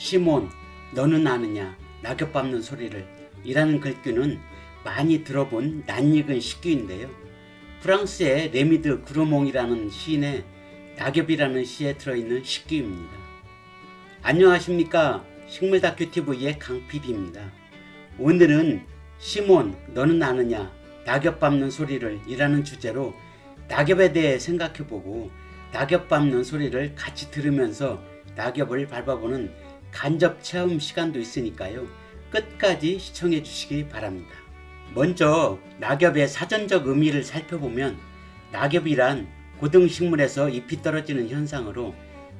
시몬, 너는 아느냐? 낙엽 밟는 소리를 이라는 글귀는 많이 들어본 낯익은 시규인데요. 프랑스의 레미드 그루몽이라는 시인의 낙엽이라는 시에 들어있는 시규입니다. 안녕하십니까? 식물 다큐TV의 강PD입니다. 오늘은 시몬, 너는 아느냐? 낙엽 밟는 소리를 이라는 주제로 낙엽에 대해 생각해보고 낙엽 밟는 소리를 같이 들으면서 낙엽을 밟아보는 간접 체험 시간도 있으니까요. 끝까지 시청해 주시기 바랍니다. 먼저 낙엽의 사전적 의미를 살펴보면 낙엽이란 고등식물에서 잎이 떨어지는 현상으로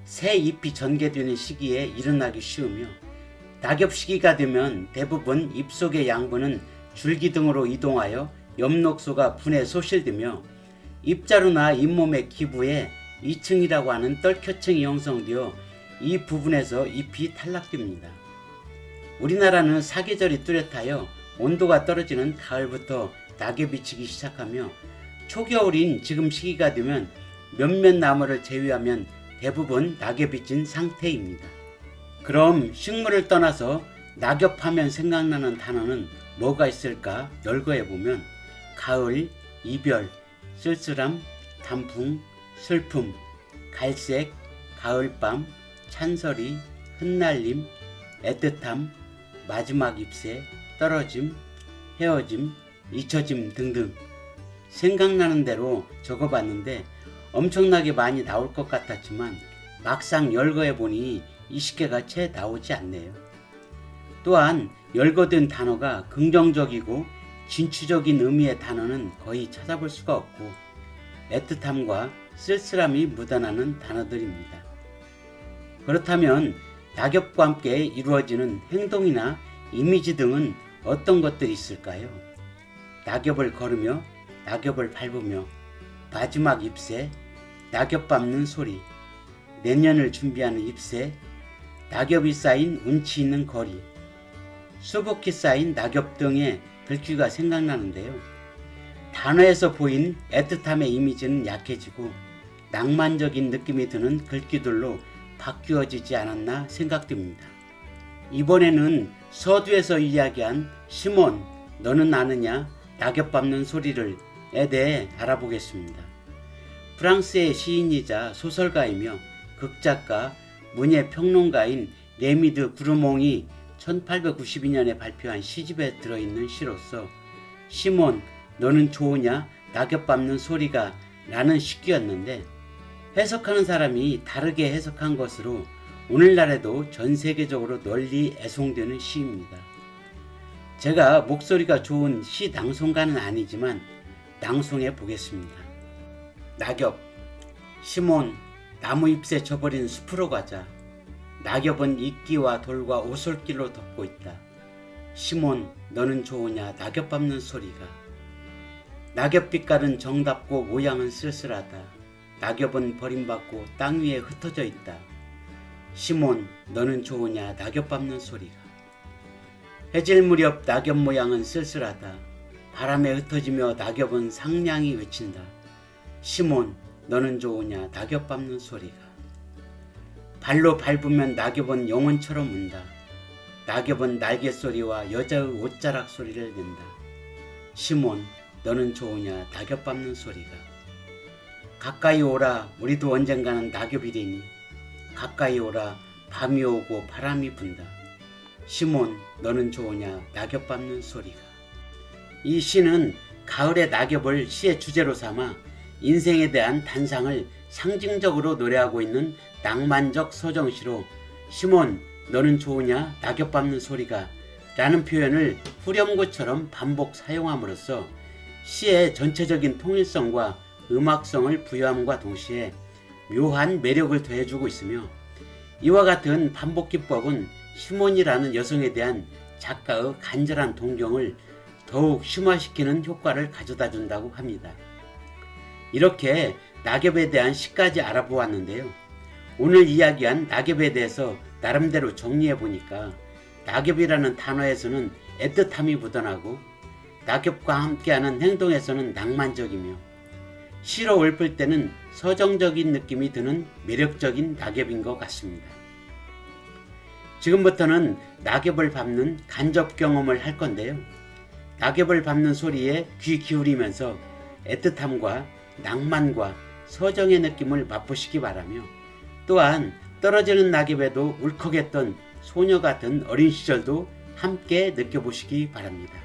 새 잎이 전개되는 시기에 일어나기 쉬우며 낙엽 시기가 되면 대부분 잎 속의 양분은 줄기 등으로 이동하여 엽록소가 분해 소실되며 잎자루나 잇몸의 기부에 2층이라고 하는 떨켜층이 형성되어 이 부분에서 잎이 탈락됩니다. 우리나라는 사계절이 뚜렷하여 온도가 떨어지는 가을부터 낙엽이 지기 시작하며 초겨울인 지금 시기가 되면 몇몇 나무를 제외하면 대부분 낙엽이 진 상태입니다. 그럼 식물을 떠나서 낙엽하면 생각나는 단어는 뭐가 있을까 열거해 보면 가을, 이별, 쓸쓸함, 단풍, 슬픔, 갈색, 가을밤, 찬설이, 흩날림, 애틋함, 마지막 잎새, 떨어짐, 헤어짐, 잊혀짐 등등 생각나는 대로 적어봤는데 엄청나게 많이 나올 것 같았지만 막상 열거해 보니 20개가 채 나오지 않네요. 또한 열거된 단어가 긍정적이고 진취적인 의미의 단어는 거의 찾아볼 수가 없고 애틋함과 쓸쓸함이 묻어나는 단어들입니다. 그렇다면 낙엽과 함께 이루어지는 행동이나 이미지 등은 어떤 것들이 있을까요? 낙엽을 걸으며 낙엽을 밟으며 마지막 잎새, 낙엽 밟는 소리, 내년을 준비하는 잎새, 낙엽이 쌓인 운치 있는 거리, 수북히 쌓인 낙엽 등의 글귀가 생각나는데요. 단어에서 보인 애틋함의 이미지는 약해지고 낭만적인 느낌이 드는 글귀들로 바뀌어지지 않았나 생각됩니다. 이번에는 서두에서 이야기한 시몬, 너는 아느냐? 낙엽 밟는 소리를 에 대해 알아보겠습니다. 프랑스의 시인이자 소설가이며 극작가, 문예 평론가인 레미드 구르몽이 1892년에 발표한 시집에 들어있는 시로서 시몬, 너는 좋으냐? 낙엽 밟는 소리가 라는 시기였는데 해석하는 사람이 다르게 해석한 것으로 오늘날에도 전 세계적으로 널리 애송되는 시입니다. 제가 목소리가 좋은 시 낭송가는 아니지만 낭송해 보겠습니다. 낙엽, 시몬, 나무 잎새 져버린 숲으로 가자. 낙엽은 이끼와 돌과 오솔길로 덮고 있다. 시몬, 너는 좋으냐? 낙엽 밟는 소리가. 낙엽 빛깔은 정답고 모양은 쓸쓸하다. 낙엽은 버림받고 땅 위에 흩어져 있다. 시몬, 너는 좋으냐? 낙엽 밟는 소리가. 해질 무렵 낙엽 모양은 쓸쓸하다. 바람에 흩어지며 낙엽은 상냥히 외친다. 시몬, 너는 좋으냐? 낙엽 밟는 소리가. 발로 밟으면 낙엽은 영혼처럼 운다. 낙엽은 날개 소리와 여자의 옷자락 소리를 낸다. 시몬, 너는 좋으냐? 낙엽 밟는 소리가. 가까이 오라, 우리도 언젠가는 낙엽이리니. 가까이 오라, 밤이 오고 바람이 분다. 시몬, 너는 좋으냐? 낙엽 밟는 소리가. 이 시는 가을의 낙엽을 시의 주제로 삼아 인생에 대한 단상을 상징적으로 노래하고 있는 낭만적 서정시로 시몬 너는 좋으냐 낙엽 밟는 소리가 라는 표현을 후렴구처럼 반복 사용함으로써 시의 전체적인 통일성과 음악성을 부여함과 동시에 묘한 매력을 더해주고 있으며 이와 같은 반복 기법은 시몬이라는 여성에 대한 작가의 간절한 동경을 더욱 심화시키는 효과를 가져다 준다고 합니다. 이렇게 낙엽에 대한 시까지 알아보았는데요. 오늘 이야기한 낙엽에 대해서 나름대로 정리해 보니까 낙엽이라는 단어에서는 애틋함이 묻어나고 낙엽과 함께하는 행동에서는 낭만적이며 시로 읊을 때는 서정적인 느낌이 드는 매력적인 낙엽인 것 같습니다. 지금부터는 낙엽을 밟는 간접 경험을 할 건데요. 낙엽을 밟는 소리에 귀 기울이면서 애틋함과 낭만과 서정의 느낌을 맛보시기 바라며 또한 떨어지는 낙엽에도 울컥했던 소녀 같은 어린 시절도 함께 느껴보시기 바랍니다.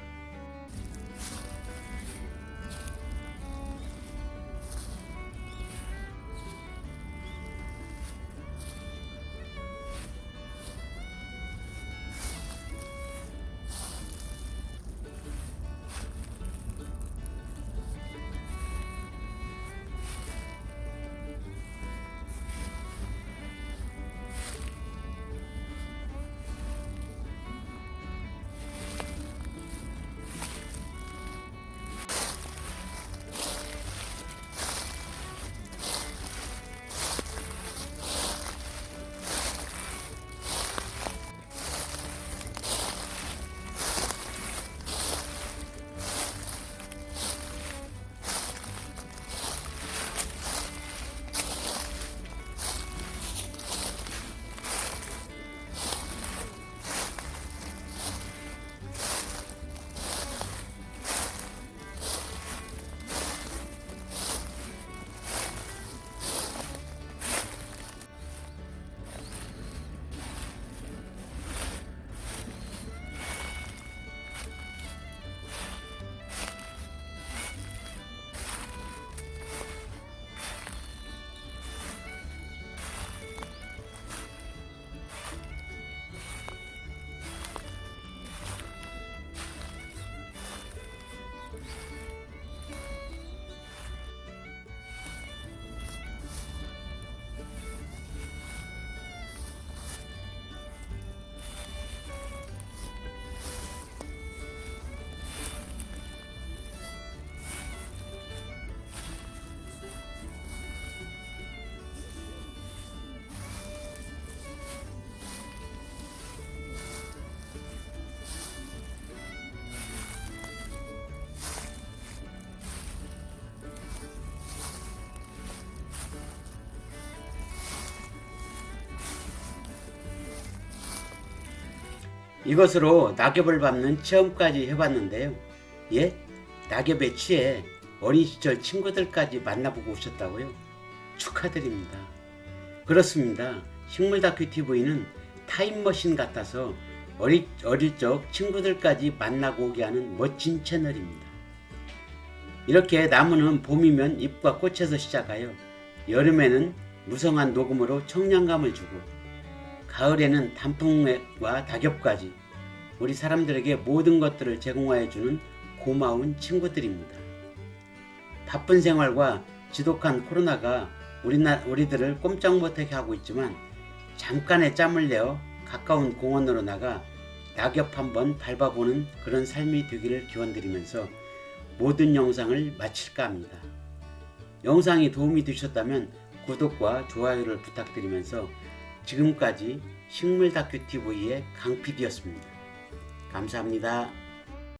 이것으로 낙엽을 밟는 체험까지 해봤는데요. 예? 낙엽에 취해 어린 시절 친구들까지 만나보고 오셨다고요? 축하드립니다. 그렇습니다. 식물 다큐 TV는 타임머신 같아서 어리, 어릴 적 친구들까지 만나고 오게 하는 멋진 채널입니다. 이렇게 나무는 봄이면 잎과 꽃에서 시작하여 여름에는 무성한 녹음으로 청량감을 주고 가을에는 단풍과 낙엽까지 우리 사람들에게 모든 것들을 제공하여 주는 고마운 친구들입니다. 바쁜 생활과 지독한 코로나가 우리나, 우리들을 꼼짝 못하게 하고 있지만 잠깐의 짬을 내어 가까운 공원으로 나가 낙엽 한번 밟아보는 그런 삶이 되기를 기원드리면서 모든 영상을 마칠까 합니다. 영상이 도움이 되셨다면 구독과 좋아요를 부탁드리면서 지금까지 식물 다큐 TV의 강PD였습니다. 감사합니다.